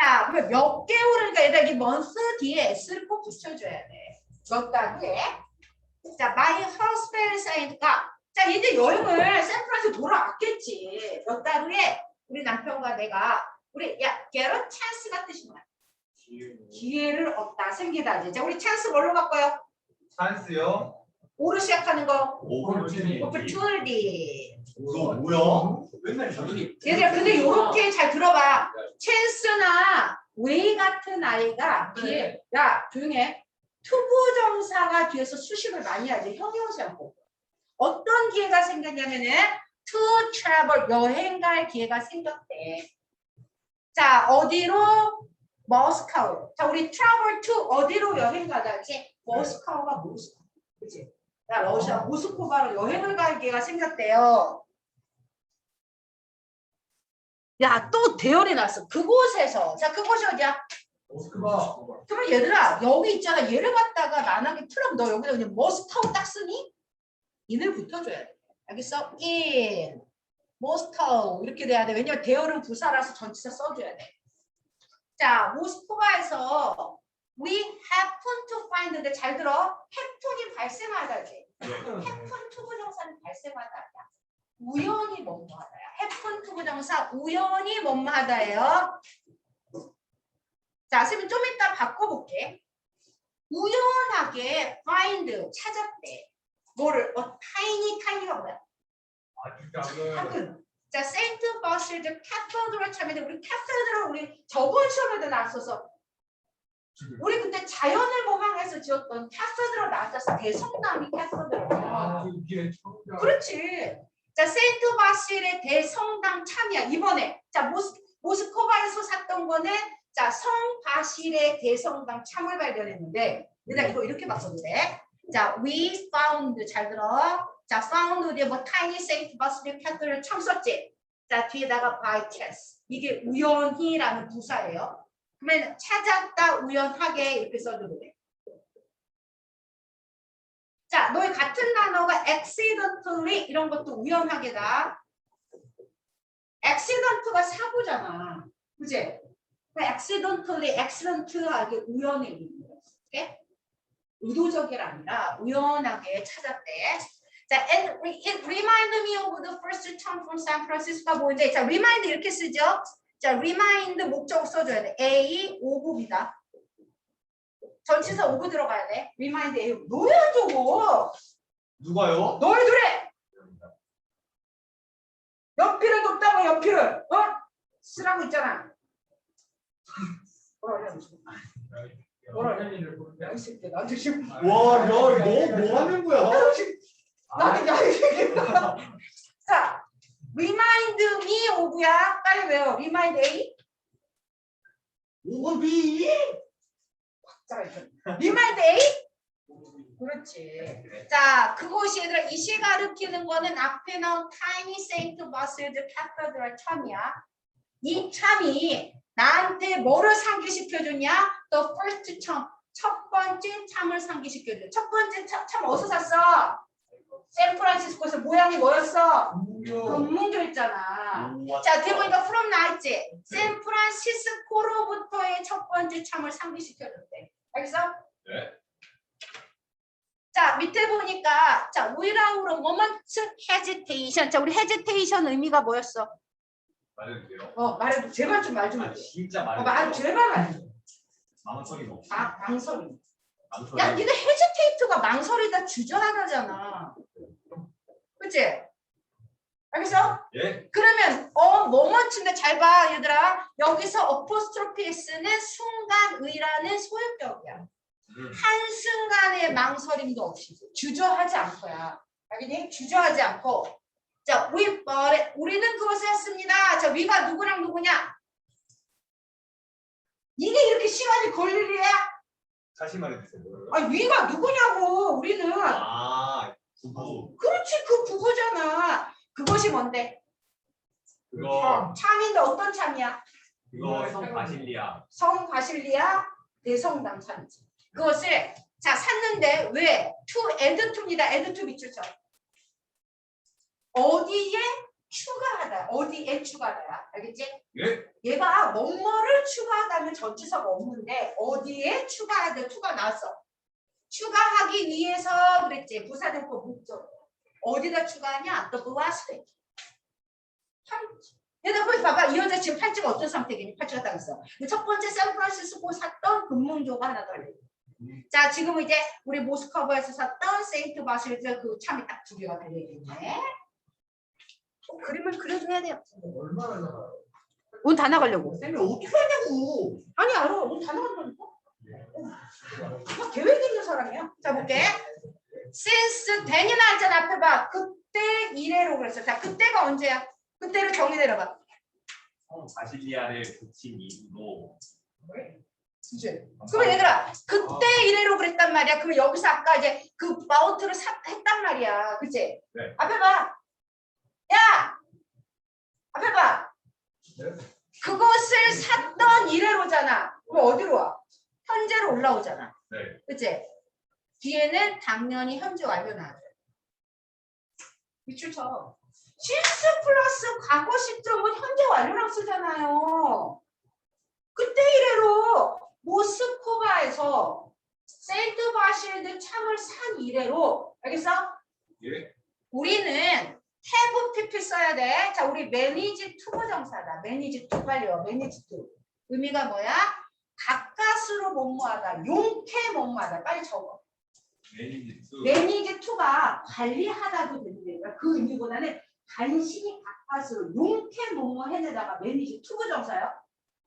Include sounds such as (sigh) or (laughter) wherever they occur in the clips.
자, 몇 개월을 그러니까 얘들아 이 month 뒤에 s를 꼭 붙여줘야 돼. 몇달 후에. 자, my husband signed가 자, 이제 여행을 샌프란시스코 돌아왔겠지. 몇 달 후에 우리 남편과 내가 우리 야, get chance가 뜻이 뭐야? 기회를 얻다, 생기다. 이제 자, 우리 찬스 뭘로 바꿔요? 찬스요? 오로 시작하는 거. 오퍼튜니티. 그거 뭐야? 맨날 저기 얘들아, 근데 요렇게 잘 들어봐. 찬스나 웨이 같은 아이가 뒤에, 야, 조용해. 투부정사가 뒤에서 수식을 많이 하지. 형용시 않고. 어떤 기회가 생겼냐면은 to travel, 여행 갈 기회가 생겼대. 자, 어디로? 머스카우. 자, 우리 travel to 어디로 여행 가자지? 머스카우가 모스코. 그치? 야, 러시아 모스코바로 여행을 갈 기회가 생겼대요. 야, 또 대열이 났어. 그곳에서. 자, 그곳이 어디야? 모스크바. 그러면 얘들아, 여기 있잖아. 얘를 갖다가 만약에 풀면 너 여기다 그냥 머스카우 딱 쓰니? 인을 붙여줘야 돼. 알겠어? in, 모스카우 이렇게 돼야 돼. 왜냐면 대열은 부사라서 전치사 써줘야 돼. 자, 모스크바에서 we happen to find인데 잘 들어. happen이 발생하다지. happen to 부정사는 발생하다야. 우연히 뭐뭐하다야. happen to 부정사 우연히 뭐뭐하다예요. 자, 선생님 좀 이따 바꿔볼게. 우연하게 find 찾았대. 뭐를? 어, tiny tiny가 뭐야? 아주 작은. 작은. 자, 세인트 버실드 캐서드로 참인데 우리 캐서드를 우리 저번 시험에도 나왔어서 우리 그때 자연을 모방해서 지었던 캐서드로 나왔었어. 대성당이 캐서드로. 아, 청자. 그렇지. 자, 세인트 바실의 대성당 참이야. 이번에 자 모스 모스코바에서 샀던 거는 자 성바실의 대성당 참을 발견했는데 얘들아 이거 이렇게 바꿔도 돼. 자, we found 잘 들어. 자, found 뒤에 뭐 tiny saint basil cathedral 참 썼지. 자, 뒤에다가 by chance 이게 우연히라는 부사예요. 그러면 찾았다 우연하게 이렇게 써줘도 돼. 자, 너희 같은 단어가 accidentally 이런 것도 우연하게다. accident가 사고잖아. 그지? accidentally, accident하게 우연의. 오케이? 의도적이 아니라 우연하게 찾았대. 자, and it reminded me of the first time from San Francisco가 뭔데? 자, remind 이렇게 쓰죠? 자, remind 목적 써줘야 돼. A 5급이다. 전치사 5급 들어가야 돼. remind A. 너야 저거. 누가요? 너희들의 연필을 뒀다고 연필을 어? 쓰라고 있잖아. 뭐라 그래? 뭐라 그래? 야, 이 새끼 나한테 지금 와, 야, 너 뭐 하는 거야? 나한테 야이 새끼. 자, remind me of야 빨리 외워. remind A. 오비. 자, remind A. 그렇지. 자, 그것이 얘들아 이시 가르치는 거는 앞에 나온 tiny saint cathedral 참이야. 이 참이 나한테 뭐를 상기시켜줬냐? The first 참, 첫 번째 참을 상기시켜줘. 첫 번째 참, 참 어디서 샀어? 샌프란시스코에서 모양이 뭐였어? 검문교였잖아. 자, 뒤에 보니까 from 나있지? 샌프란시스코로부터의 첫 번째 참을 상기시켜줬대. 알겠어? 네. 자, 밑에 보니까 자, a moment hesitation. 자, 우리 hesitation 의미가 뭐였어? 말해주세요. 어, 말해도 제발 좀 말좀 아, 해. 진짜 어, 말. 제발 말. 망설임 없이. 아, 망설임. 망설임. 야, 니네 hesitate가 망설이다 주저하다잖아. 그치? 알겠어? 예? 그러면 어 뭐뭐인데 잘 봐 얘들아 여기서 apostrophe s는 순간의라는 소유격이야 음. 한 순간의 망설임도 없이 주저하지 않고야 알겠니? 주저하지 않고 자 we bought it 우리는 그것을 했습니다 자 we가 누구랑 누구냐 이게 이렇게 시간이 걸릴 일이야? 다시 말해주세요. 아 we가 누구냐고 우리는 아, 부부. 그렇지 그 부부잖아 그것이 뭔데? 그거, 참인데 어떤 참이야? 그거 성 바실리아. 성 바실리아 대성당 산지 그것을 자 샀는데 왜? to and to입니다. and to 밑줄 쳐. 어디에 추가하다. 어디에 추가하다야. 알겠지? 예? 얘가 뭐뭐를 추가하다면 전치사가 없는데 어디에 추가하다 투가 나왔어. 추가하기 위해서 그랬지. 부사대표 목적. 어디다 추가하냐? The velocity. 얘들 보이 봐봐. 이 여자 지금 팔찌가 어떤 상태겠니? 팔찌가. 근데 첫 번째 샌프란시스코 샀던 금문조가 하나 더 알려줘. 자, 지금 이제 우리 모스커버에서 샀던 세인트 바실드 그 참이 딱 두 개가 달려있겠네. 어, 그림을 그려줘야 돼요. 얼마나 나가요? 오늘 다 나가려고. 쌤이 어떻게 하냐고. 아니 알아. 오늘 다 나간다니까. 나 계획 있는 사람이야. 자 볼게. Since 된이 나왔잖아 앞에 봐. 그때 이래로 그랬어. 자 그때가 언제야? 그때를 정의 내려봐. 성 바실리아를 붙인 이유로 이제. 그러면 얘들아 그때 이래로 그랬단 말이야. 그러면 여기서 아까 이제 그 마우트를 사, 했단 말이야. 그치? 네. 앞에 봐. 야! 앞에 봐. 네. 그것을 샀던 이래로잖아. 그럼 어디로 와? 현재로 올라오잖아. 네. 그치? 뒤에는 당연히 현재 완료 나와요. 밑줄 쳐. 실수 플러스 과거 시점은 현재 완료랑 쓰잖아요. 그때 이래로 모스코바에서 세인트 바실드 참을 산 이래로 알겠어? 예? 우리는 have pp 써야 돼. 자, 우리 manage to 부정사다. manage to 빨리요. manage to. 의미가 뭐야? 가까스로 뭐뭐하다. 용케 뭐뭐하다. 빨리 적어. 매니지 투 manage to가 관리하다도 되는데 그 의미보다는 간신히 가까스로 용케 뭐뭐 해내다가 manage to 부정사요.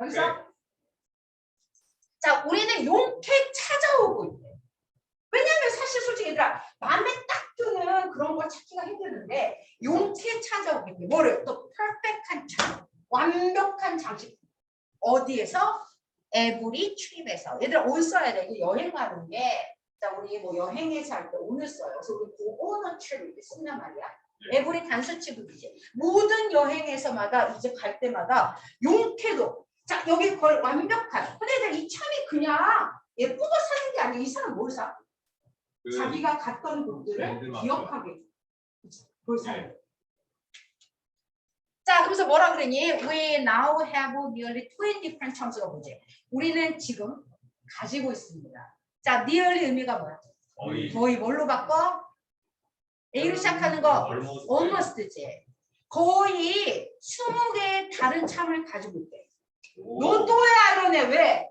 여기서 네. 자, 우리는 용케 찾아오고 있대. 왜냐하면 사실 솔직히 얘들아 마음에 딱 드는 그런 걸 찾기가 힘드는데 용케 찾아오고 있대. 뭐를? 또 퍼펙트한 장, 완벽한 장식. 어디에서? 에브리 트립에서. 얘들아 올 써야 돼. 여행 가는 게 자, 우리 뭐 여행에서 할 때 오늘 써요. 그래서 우리 그 오너 트립 쓴단 말이야. 네. 에브리 단수 취급이지. 모든 여행에서마다 이제 갈 때마다 용케도 자 여기 걸 완벽한. 근데 이 참이 그냥 예쁘고 사는 게 아니라 이 사람 뭘 사? 그 자기가 갔던 곳들을 랜드마크. 기억하게. 그걸 사. 네. 자, 그래서 뭐라 그러니? We now have nearly 20 different terms가 뭐지? 우리는 지금 가지고 있습니다. 자, nearly 의미가 뭐야? 거의 거의 뭘로 바꿔? A로 시작하는 거 almost almost지. 거의 20개의 다른 참을 가지고 있대. 오. 너 또야 아련해 왜?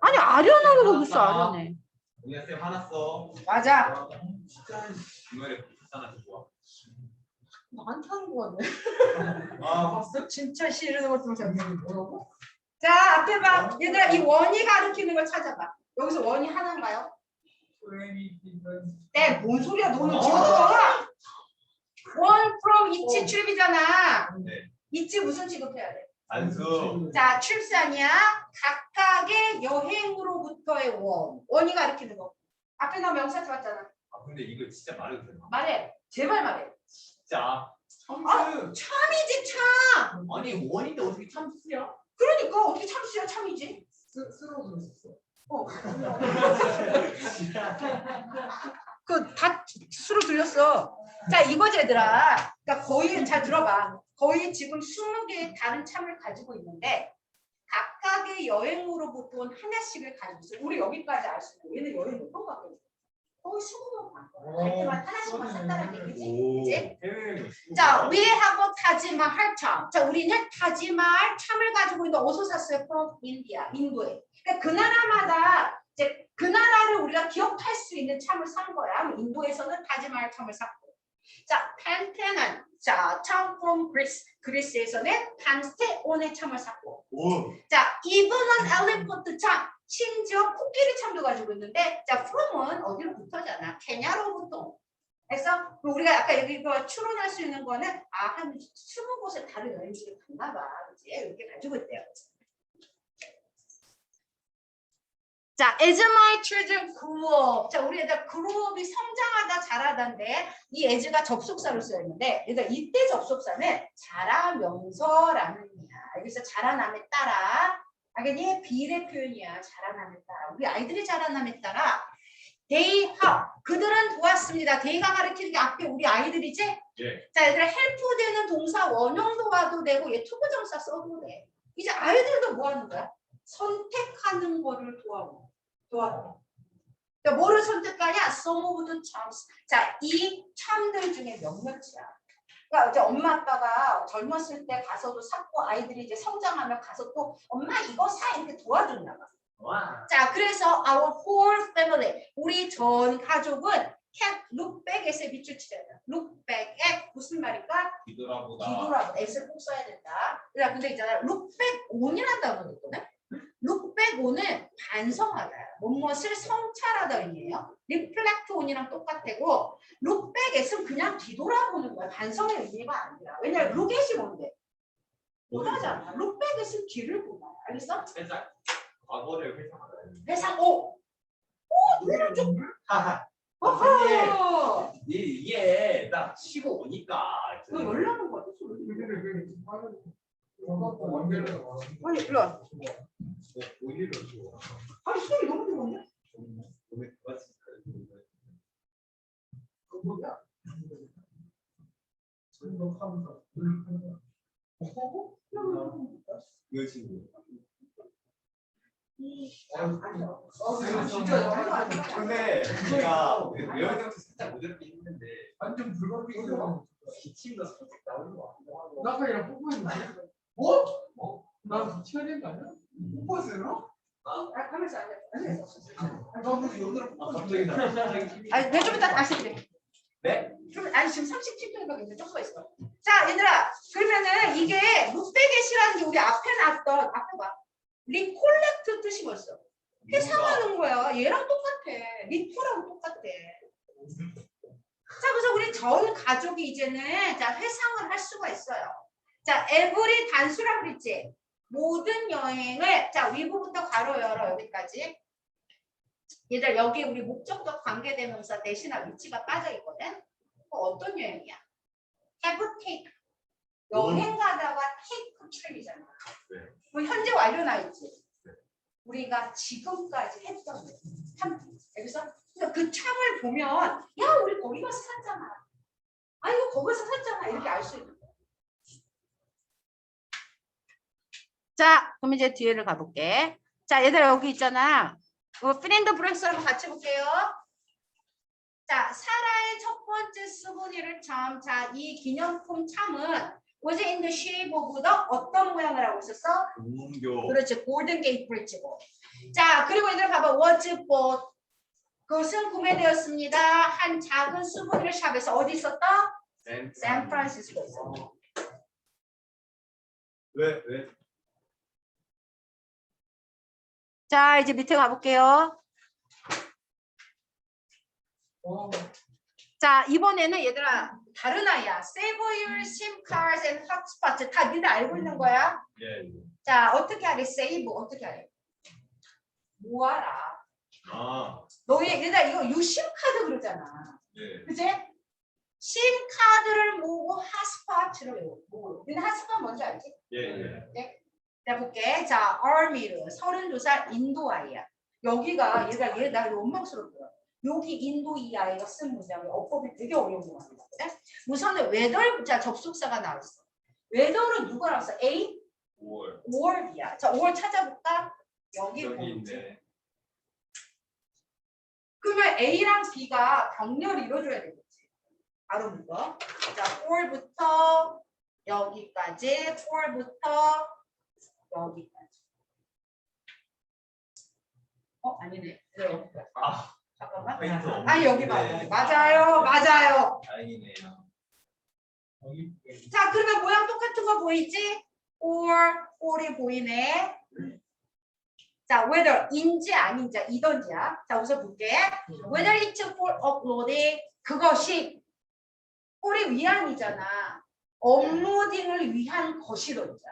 아니 아련하다고 무슨 아련해? 우리가 쌤 화났어 맞아. 이번에 부산한테 좋아 나한테 하는 거 같네. 아 봤어? 진짜 싫은 것도 잘 뭐라고? 자 앞에 봐. 얘들아 이 원이 가리키는 걸 찾아봐. 여기서 원이 하나인가요? 네, 뭔 소리야 너는 지금 원 from 이치 출입이잖아. 네. 이치 무슨 취급해야 돼? 단수 자, 출스 아니야. 각각의 여행으로부터의 원. 원이 가리키는 거. 앞에 나 명사 들었잖아. 아 근데 이거 진짜 말해도 되나 말해. 제발 말해. 진짜 참스. 참이지 참. 아니 원인데 어떻게 참스야? 그러니까 어떻게 참수야 참이지? 쓰 쓰러져 있었어. 어. (laughs) 그다 수로 들렸어. 자, 이거지 얘들아. 그러니까 거의 잘 들어봐. 거의 지금 20개의 다른 참을 가지고 있는데 각각의 여행으로부터 하나씩을 가지고 있어. 우리 여기까지 알 수 있고 얘는 여행 몇번 가고 있어. 거의 20번 간 거야. 갈 때마다 하나씩만 산다는 얘기지. 오 그치? 자, 위하고 타지말 할 참. 자, 우리는 타지말 참을 가지고 있는데 어디서 샀어요? from 인디아, 인도에. 그러니까 그 나라마다 이제 그 나라를 우리가 기억할 수 있는 참을 산 거야. 인도에서는 타지말 참을 샀고. 자, 펜테는 자, 참 from 그리스. 그리스에서는 판스테온의 참을 샀고. 오 자, 이브는 엘리포트 참. 심지어 코끼리 참도 가지고 있는데, 자, from은 어디로부터잖아. 케냐로부터. 그래서 우리가 아까 여기 그 추론할 수 있는 거는 아, 한 20곳에 다른 여행지를 갔나 봐. 그지? 이렇게 가지고 있대요. 자, as my children grew. 자, 우리 애들 grew up이 성장하다, 자라다인데 이 as가 접속사로 쓰여 있는데 얘들 이때 접속사는 자라면서라는 의미야. 여기서 자라남에 따라 알겠니? 비례 표현이야. 자라남에 따라. 우리 아이들이 자라남에 따라 they help. 그들은 도왔습니다. they가 가르치는 게 앞에 우리 아이들이지? 예. 자, 얘들아 help 되는 동사 원형도 와도 되고 얘 투부정사 써도 돼. 이제 아이들도 뭐 하는 거야? 선택하는 거를 도와줘. 도와줘. 그러니까 뭐를 선택하냐? Some of the charms. 자, 이 참들 중에 몇몇이야. 그러니까 이제 엄마 아빠가 젊었을 때 가서도 샀고 아이들이 이제 성장하면 가서 또 엄마 이거 사 이렇게 봐. 와. 자, 그래서 our whole family, 우리 전 가족은 can look back에서 밑줄 치잖아. look back at 무슨 말일까? 뒤돌아보다. 뒤돌아보다. S를 꼭 써야 된다. 그래, 근데 있잖아. look back on이라는 단어가 있거든. Look back on은 반성하다. 무엇을 성찰하다 의미예요. reflect on이랑 똑같고 at은 그냥 뒤돌아보는 거야. 반성의 의미가 아니라. 왜냐면 look at이 뭔데? 못하잖아. at은 뒤를 보는 거야. 알겠어? 살짝 과거를 회상하다. 회상 오! 오! 눈을 좀 하하. 선생님, 어허! 이- 이게 딱 쉬고 오니까. 그 하는 원결에서 말하는 아니, 일로 와. 오히려 좋아. 아니, 수영이 너무 좋은데? 오늘 진짜 그 뭐야? 생각하면서 놀리면서 어? 이거 친구. 아, 진짜 너무 안 좋아. 근데 제가 것도 살짝 모자르긴 했는데 완전 불가피해서 기침도 살짝 나오는 거 같아. 나가이랑 뽀뽀했는데 뭐? 어? 나랑 같이 해야 되는 거 아니야? 뽀뽀했어요? 아, 가면서 안 돼. 안 돼. 아, 여기랑 아 뽀뽀했는데 갑자기 나 갑자기. 아니, 내좀 이따 다시 해. 네? 좀, 아니, 지금 37초밖에 있는데 조금 있어. 자, 얘들아. 그러면은 이게 룩베겟이라는 게 우리 앞에 나왔던, 앞에 봐. 리콜렉트 뜻이 뭐였어? 회상하는 거야. 얘랑 똑같아. 리토랑 똑같아. 자, 그래서 우리 전 가족이 이제는 자 회상을 할 수가 있어요. 자, 에브리 단수라고 그랬지. 모든 여행을 자 위부부터 괄호 열어 여기까지. 얘들 여기 우리 목적격 관계대명사 대신할 위치가 빠져 있거든. 어, 어떤 여행이야? have take. 여행 가다가 trip이잖아. 네. 그럼 현재 완료 나 있지. 우리가 지금까지 했던 거. 참, 여기서 그러니까 그 창을 보면 야 우리 거기 가서 샀잖아. 아 이거 거기서 샀잖아 이렇게 알 수 있는 거야. 자 그럼 이제 뒤에를 가볼게. 자 얘들 여기 있잖아. 이거 프렌드 브렉스 한번 같이 볼게요. 자 사라의 첫 번째 수분이를 참. 자 이 기념품 참은 was in the shape of the 어떤 모양을 하고 있었어? 공교. 그렇지 골든 게이트 브릿지고. 자 그리고 얘들 봐봐 was bought. 그것은 구매되었습니다. 한 작은 수분을 샵에서 어디 있었다? 샌프란시스코에 있었다. 왜 왜? 자 이제 밑에 가볼게요. 어, 자 이번에는 얘들아 다른 아이야. Save your SIM cards and hotspots 다 니들 알고 있는 거야. 예. 자 어떻게 하래? Save 어떻게 하래? 모아라. 아. 너희 얘들아 이거 유심 카드 그러잖아. 예. 그지? 심 카드를 모으고 핫스팟을. 모으고. 근데 핫스팟 뭔지 알지? 예. 예. 자 볼게. 자 army를 32살 인도 아이야. 여기가 얘가 얘 나 원망스럽더라. 여기 인도 이 아이가 쓴 문장이 어법이 되게 어려운 거 같아. 우선은 웨덜 자 접속사가 나왔어. 웨덜은 누가 나왔어? A 5월. 5월이야. 자 5월 찾아볼까? 여기 보이지? 있네. 그러면 A랑 B가 병렬이 이루어져야 되겠지. 바로 이거. 자, 4부터 여기까지, 4부터 여기까지. 어, 아니네. 네, 여기까지. 아. 잠깐만. 페인트 없는데. 아니, 여기 맞아요. 맞아요. 맞아요. 다행이네요. 여기 자, 그러면 모양 똑같은 거 보이지? 4, 4이 보이네. 자, whether 인지 아닌지 이던지야. 자, 우선 볼게. whether it's for uploading 그것이 우리 위함이잖아. 업로딩을 위한 것이던지.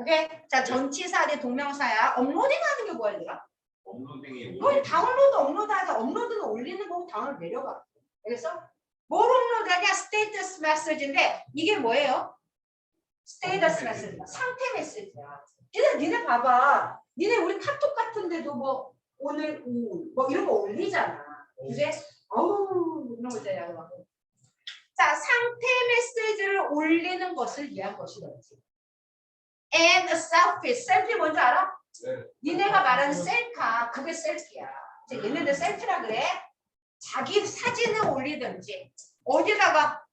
오케이? 자, 전치사 대 동명사야. 업로딩 하는 게 뭐야, 얘들아? 업로딩이 뭘 다운로드, 업로드 하자. 업로드는 올리는 거고 다운로드 내려가. 알겠어? 뭘 업로드하냐? 스테이터스 메시지인데 이게 뭐예요? 스테이터스 메시지. 상태 메시지야. 니네, 니네 봐봐. 니네 우리 카톡 같은데도 뭐 오늘 뭐 이런 거 올리잖아. 그지? 어우 이런 거 있잖아. 자 상태 메시지를 올리는 것을 위한 것이든지. And selfie. selfie 뭔지 알아? 네. 니네가 말하는 셀카 그게 셀피야. 이제 얘네들 셀피라 그래. 자기 사진을 올리든지 어디다가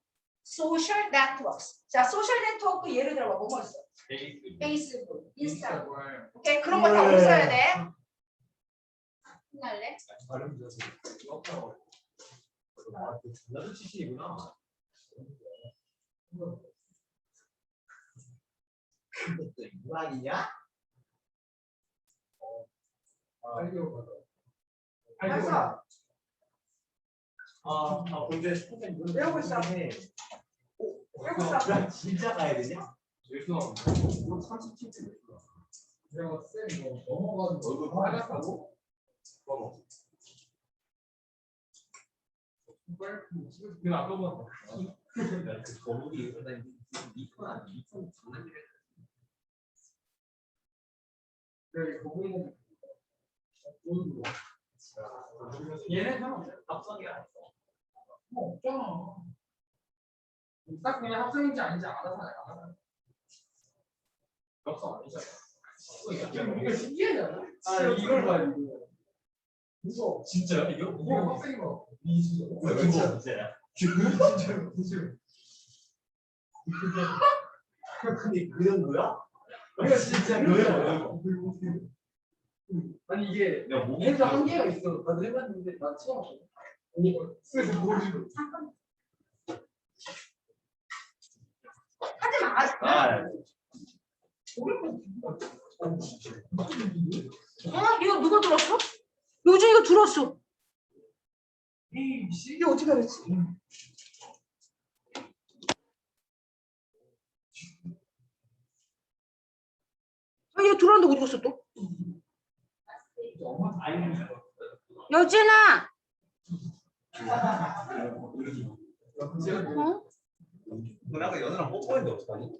소셜 네트워크. 자 소셜 네트워크 예를 들어 봐 뭐뭐 있어? 베이스. 페이스북, 인스타그램. 오케이 그런 거다 어디 써야 돼? 끝날래? 발음 좋아서. 아, 그 전라도 출신이구나. 그것도 유학이냐? 알았어. 아, 아 근데 선생님 이건 외우고 있어. 해. 외우고 있어. 그냥 진짜 가야 되냐? 죄송합니다. 이거 37점 내가 쌤 이거 넘어가지고 얼굴 빨갛다고? 뭐? 빨갛고 지금 아까보다 거북이 나 이폰 아니 이폰 장난이래. 이거 거 얘는 형 합성이 아니야. 뭐 없잖아. 딱 그냥 합성인지 아닌지 알아서 알아. 합성 아니잖아. 이거 신기하잖아. 아 이걸 봐 이거. 진짜요? 이거 이거 학생이 봐. 이 진짜. 왜 진짜야? 진짜로 진짜. 근데 그 정도야? 이거 진짜 뭐야, 아니 이게 내가 목이 얘도 한계가 있어. 나도 해봤는데 나 처음 봤어. 이거 그래서 보여주고. 하지 마. 아, 어? 이거 누가 들었어? 요즘 이거 들었어. 이게 어떻게 알았지? 아, 이거 들었는데 어디 갔어 또? 여진아! 어? 누나가 여자랑 뽀뽀했는데 어떡하니?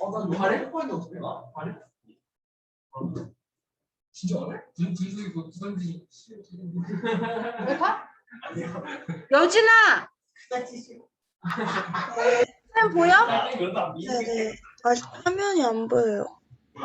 어 나 발에 뽀뽀했는데 어떻게 나? 발에? 진짜 안 해? 둘 둘이 그 두번지 왜 가? 여진아! 쌤 보여? 아, 네네. 아직 화면이 안 보여요.